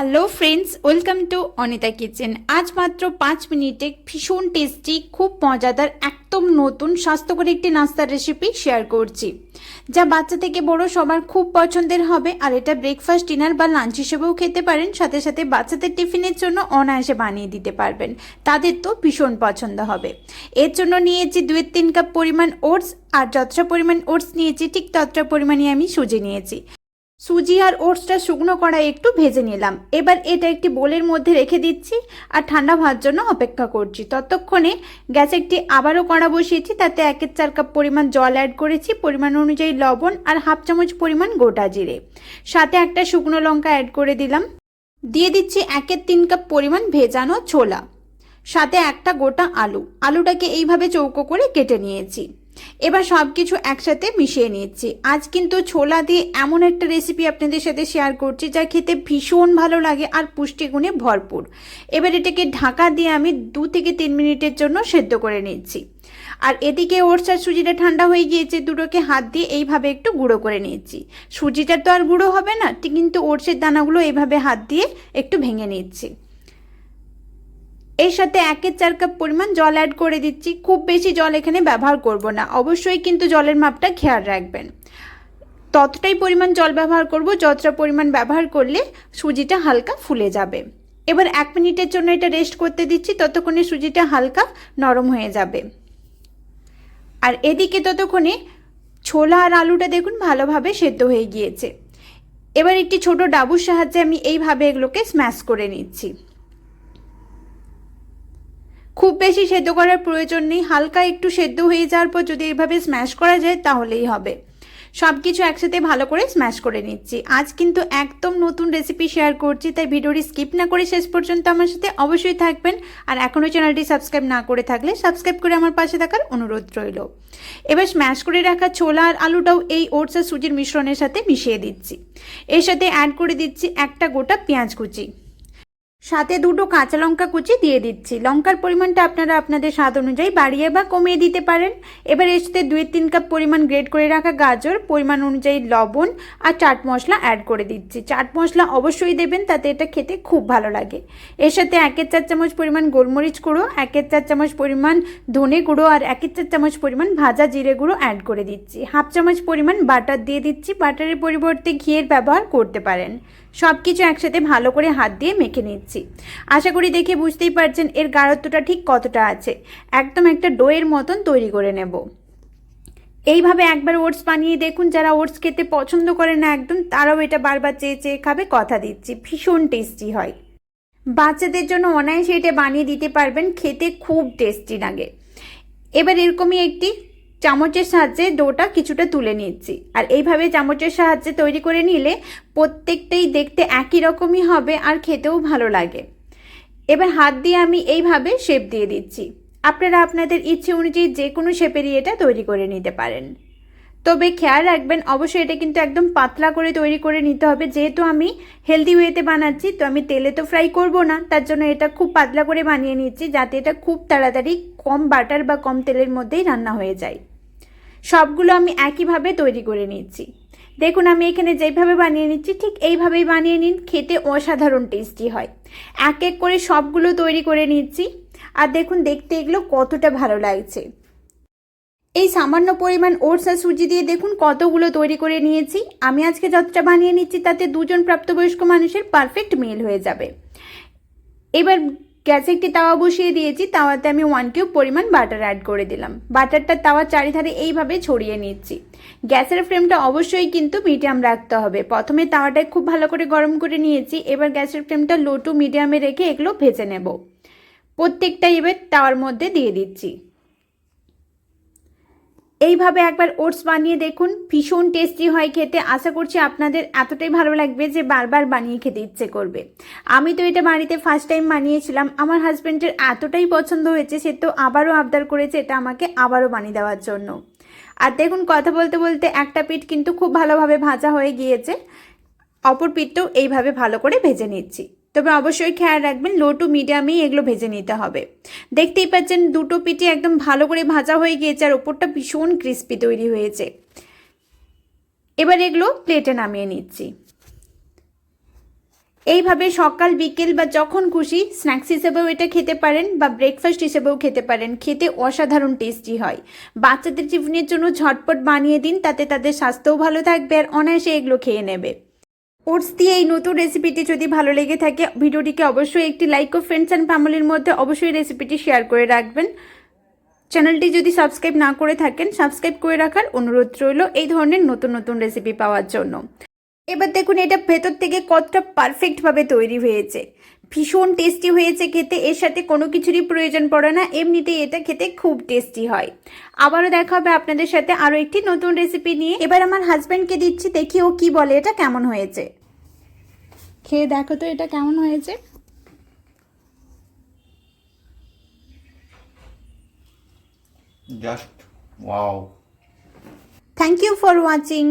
Hello friends welcome to Anita kitchen আজ মাত্র পাঁচ মিনিটে ভীষণ টেস্টি খুব মজাদার, একদম নতুন, স্বাস্থ্যকর একটি নাস্তার রেসিপি শেয়ার করছি। যা বাচ্চা থেকে বড় সবার খুব পছন্দের হবে, আর এটা ব্রেকফাস্ট ডিনার বা লাঞ্চ হিসেবেও খেতে পারেন। সাথে সাথে বাচ্চাদের টিফিনের জন্য অনায়াসে বানিয়ে দিতে পারবেন। তাদের তো ভীষণ পছন্দ হবে। এর জন্য নিয়েছি দুই তিন কাপ পরিমাণ ওটস আর যতটা পরিমাণ ওটস নিয়েছি, ঠিক ততটা পরিমাণে আমি সুজি নিয়েছি। সুজি আর ওটসটা শুকনো কড়াই একটু ভেজে নিলাম। এবার এটা একটি বোলের মধ্যে রেখে দিচ্ছি আর ঠান্ডা হওয়ার জন্য অপেক্ষা করছি। ততক্ষণে গ্যাসে একটি আবারও কড়া বসিয়েছি, তাতে একের চার কাপ পরিমাণ জল অ্যাড করেছি, পরিমাণ অনুযায়ী লবণ আর হাফ চামচ পরিমাণ গোটা জিরে। সাথে একটা শুকনো লঙ্কা অ্যাড করে দিলাম। দিয়ে দিচ্ছি একের তিন কাপ পরিমাণ ভেজানো ছোলা। সাথে একটা গোটা আলু। আলুটাকে এইভাবে চৌকো করে কেটে নিয়েছি। এবার সব কিছু একসাথে মিশিয়ে নিচ্ছি। আজ কিন্তু ছোলা দিয়ে এমন একটা রেসিপি আপনাদের সাথে শেয়ার করছি, যা খেতে ভীষণ ভালো লাগে আর পুষ্টিগুণে ভরপুর। এবার এটাকে ঢাকা দিয়ে আমি দু থেকে তিন মিনিটের জন্য সেদ্ধ করে নিচ্ছি। আর এদিকে ওটস সুজিটা ঠান্ডা হয়ে গিয়েছে, দুটোকে হাত দিয়ে এইভাবে একটু গুঁড়ো করে নিচ্ছি। সুজিটা তো আর গুঁড়ো হবে না কিন্তু ওটসের দানাগুলো এইভাবে হাত দিয়ে একটু ভেঙে নিচ্ছি। এর সাথে একের চার কাপ পরিমাণ জল অ্যাড করে দিচ্ছি। খুব বেশি জল এখানে ব্যবহার করব না। অবশ্যই কিন্তু জলের মাপটা খেয়াল রাখবেন। ততটাই পরিমাণ জল ব্যবহার করব, যতটা পরিমাণ ব্যবহার করলে সুজিটা হালকা ফুলে যাবে। এবার এক মিনিটের জন্য এটা রেস্ট করতে দিচ্ছি, ততক্ষণে সুজিটা হালকা নরম হয়ে যাবে। আর এদিকে ততক্ষণে ছোলা আর আলুটা দেখুন ভালোভাবে সেদ্ধ হয়ে গিয়েছে। এবার একটি ছোট ডাবুর সাহায্যে আমি এইভাবে এগুলোকে স্ম্যাশ করে নিচ্ছি। খুব বেশি সেদ্ধ করার প্রয়োজন নেই, হালকা একটু সেদ্ধ হয়ে যাওয়ার পর যদি এইভাবে স্ম্যাশ করা যায় তাহলেই হবে। সব কিছু একসাথে ভালো করে স্ম্যাশ করে নিচ্ছি। আজ কিন্তু একদম নতুন রেসিপি শেয়ার করছি, তাই ভিডিওটি স্কিপ না করে শেষ পর্যন্ত আমার সাথে অবশ্যই থাকবেন। আর এখনও চ্যানেলটি সাবস্ক্রাইব না করে থাকলে সাবস্ক্রাইব করে আমার পাশে থাকার অনুরোধ রইল। এবার স্ম্যাশ করে রাখা ছোলা আর আলুটাও এই ওটস আর সুজির মিশ্রণের সাথে মিশিয়ে দিচ্ছি। এর সাথে অ্যাড করে দিচ্ছি একটা গোটা পেঁয়াজ কুচি। সাথে দুটো কাঁচা লঙ্কা কুচি দিয়ে দিচ্ছি। লঙ্কার পরিমাণটা আপনারা আপনাদের স্বাদ অনুযায়ী বাড়িয়ে বা কমিয়ে দিতে পারেন। এবার এর সাথে দুই তিন কাপ পরিমাণ গ্রেড করে রাখা গাজর, পরিমাণ অনুযায়ী লবণ আর চাট মশলা অ্যাড করে দিচ্ছি। চাট মশলা অবশ্যই দেবেন, তাতে এটা খেতে খুব ভালো লাগে। এর সাথে একের চার চামচ পরিমাণ গোলমরিচ গুঁড়ো, একের চার চামচ পরিমাণ ধনে গুঁড়ো আর একের চার চামচ পরিমাণ ভাজা জিরে গুঁড়ো অ্যাড করে দিচ্ছি। হাফ চামচ পরিমাণ বাটার দিয়ে দিচ্ছি। বাটারের পরিবর্তে ঘিয়ের ব্যবহার করতে পারেন। সব কিছু একসাথে ভালো করে হাত দিয়ে মেখে নিচ্ছি। আশা করি দেখে বুঝতেই পারছেন এর গাঢ়ত্বটা ঠিক কতটা আছে। একদম একটা ডোয়ের মতন তৈরি করে নেব। এইভাবে একবার ওটস বানিয়ে দেখুন, যারা ওটস খেতে পছন্দ করে না একদম, তারাও এটা বারবার চেয়ে চেয়ে খাবে, কথা দিচ্ছি, ভীষণ টেস্টি হয়। বাচ্চাদের জন্য অনায়াসে এটা বানিয়ে দিতে পারবেন, খেতে খুব টেস্টি লাগে। এবার এরকমই একটি চামচের সাহায্যে ডোটা কিছুটা তুলে নিচ্ছি আর এইভাবে চামচের সাহায্যে তৈরি করে নিলে প্রত্যেকটাই দেখতে একই রকমই হবে আর খেতেও ভালো লাগে। এবার হাত দিয়ে আমি এইভাবে শেপ দিয়ে দিচ্ছি। আপনারা আপনাদের ইচ্ছে অনুযায়ী যে কোনো শেপেরই এটা তৈরি করে নিতে পারেন। তবে খেয়াল রাখবেন, অবশ্যই এটা কিন্তু একদম পাতলা করে তৈরি করে নিতে হবে। যেহেতু আমি হেলদি ওয়েতে বানাচ্ছি, তো আমি তেলে তো ফ্রাই করব না, তার জন্য এটা খুব পাতলা করে বানিয়ে নিচ্ছি, যাতে এটা খুব তাড়াতাড়ি কম বাটার বা কম তেলের মধ্যেই রান্না হয়ে যায়। সবগুলো আমি একইভাবে তৈরি করে নিচ্ছি। দেখুন, আমি এখানে যেভাবে বানিয়ে নিচ্ছি, ঠিক এইভাবেই বানিয়ে নিন, খেতে অসাধারণ টেস্টি হয়। এক এক করে সবগুলো তৈরি করে নিচ্ছি। আর দেখুন, দেখতে এগুলো কতটা ভালো লাগছে। এই সামান্য পরিমাণ ওটস আর সুজি দিয়ে দেখুন কতগুলো তৈরি করে নিয়েছি। আমি আজকে যতটা বানিয়ে নিচ্ছি তাতে দুজন প্রাপ্তবয়স্ক মানুষের পারফেক্ট মিল হয়ে যাবে। এবার গ্যাসে একটি তাওয়া বসিয়ে দিয়েছি, তাওয়াতে আমি ওয়ান কিউব পরিমাণ বাটার অ্যাড করে দিলাম। বাটারটা তাওয়ার চারিধারে এইভাবে ছড়িয়ে নিচ্ছি। গ্যাসের ফ্লেমটা অবশ্যই কিন্তু মিডিয়াম রাখতে হবে। প্রথমে তাওয়াটায় খুব ভালো করে গরম করে নিয়েছি, এবার গ্যাসের ফ্লেমটা লো টু মিডিয়ামে রেখে এগুলো ভেজে নেব। প্রত্যেকটা এবার তাওয়ার মধ্যে দিয়ে দিচ্ছি। এইভাবে একবার ওটস বানিয়ে দেখুন। ভীষণ টেস্টি হয় খেতে। আশা করছি আপনাদের এতটাই ভালো লাগবে যে বারবার বানিয়ে খেতে ইচ্ছে করবে। আমি তো এটা বাড়িতে ফার্স্ট টাইম বানিয়েছিলাম। আমার হাজব্যান্ডের এতটাই পছন্দ হয়েছে, সে তো আবারও আবদার করেছে এটা আমাকে আবারও বানিয়ে দেওয়ার জন্য। আর দেখুন, কথা বলতে বলতে একটা পিঠ কিন্তু খুব ভালোভাবে ভাজা হয়ে গিয়েছে। অপর পিঠটাও এইভাবে ভালো করে ভেজে নিচ্ছি। তবে অবশ্যই খেয়াল রাখবেন লো টু মিডিয়ামেই এগুলো ভেজে নিতে হবে। দেখতেই পাচ্ছেন দুটো পিঠে একদম ভালো করে ভাজা হয়ে গিয়েছে আর ওপরটা ভীষণ ক্রিস্পি তৈরি হয়েছে। এবার এগুলো প্লেটে নামিয়ে নিচ্ছি। এইভাবে সকাল, বিকেল বা যখন খুশি স্ন্যাক্স হিসেবেও এটা খেতে পারেন বা ব্রেকফাস্ট হিসেবেও খেতে পারেন। খেতে অসাধারণ টেস্টি হয়। বাচ্চাদের টিফিনের জন্য ঝটপট বানিয়ে দিন, তাতে তাদের স্বাস্থ্যও ভালো থাকবে আর অনায়াসে এগুলো খেয়ে নেবে। ওটস দিয়ে এই নতুন রেসিপিটি যদি ভালো লেগে থাকে, ভিডিওটিকে অবশ্যই একটি লাইক ও ফ্রেন্ডস অ্যান্ড ফ্যামিলির মধ্যে অবশ্যই রেসিপিটি শেয়ার করে রাখবেন। চ্যানেলটি যদি সাবস্ক্রাইব না করে থাকেন সাবস্ক্রাইব করে রাখার অনুরোধ রইল এই ধরনের নতুন নতুন রেসিপি পাওয়ার জন্য। এবার দেখুন, এটা ভেতর থেকে কতটা পারফেক্টভাবে তৈরি হয়েছে। ভীষণ টেস্টি হয়েছে খেতে, এর সাথে কোনো কিছুরই প্রয়োজন পড়ে না, এমনিতেই এটা খেতে খুব টেস্টি হয়। আবারও দেখা হবে আপনাদের সাথে আরও একটি নতুন রেসিপি নিয়ে। এবার আমার হাজব্যান্ডকে দিচ্ছি, দেখি ও কি বলে, এটা কেমন হয়েছে। খেয়ে দেখো তো এটা কেমন হয়েছে। Just wow thank you for watching